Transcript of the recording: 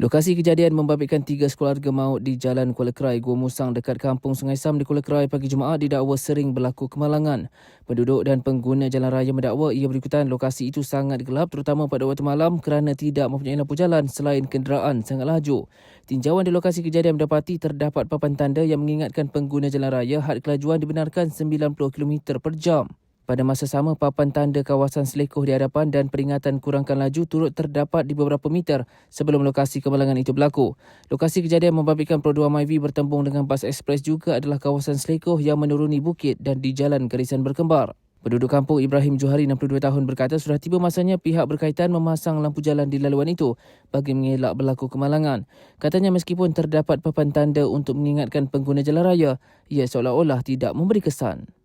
Lokasi kejadian membabitkan tiga keluarga maut di Jalan Kuala Kerai, Gua Musang dekat Kampung Sungai Sam di Kuala Kerai pagi Jumaat didakwa sering berlaku kemalangan. Penduduk dan pengguna jalan raya mendakwa ia berikutan lokasi itu sangat gelap terutama pada waktu malam kerana tidak mempunyai lampu jalan selain kenderaan sangat laju. Tinjauan di lokasi kejadian mendapati terdapat papan tanda yang mengingatkan pengguna jalan raya had kelajuan dibenarkan 90 km per jam. Pada masa sama, papan tanda kawasan selekoh di hadapan dan peringatan kurangkan laju turut terdapat di beberapa meter sebelum lokasi kemalangan itu berlaku. Lokasi kejadian membabitkan Pro 2 Myvi bertembung dengan bas ekspres juga adalah kawasan selekoh yang menuruni bukit dan di jalan garisan berkembar. Penduduk kampung Ibrahim Johari 62 tahun berkata sudah tiba masanya pihak berkaitan memasang lampu jalan di laluan itu bagi mengelak berlaku kemalangan. Katanya meskipun terdapat papan tanda untuk mengingatkan pengguna jalan raya, ia seolah-olah tidak memberi kesan.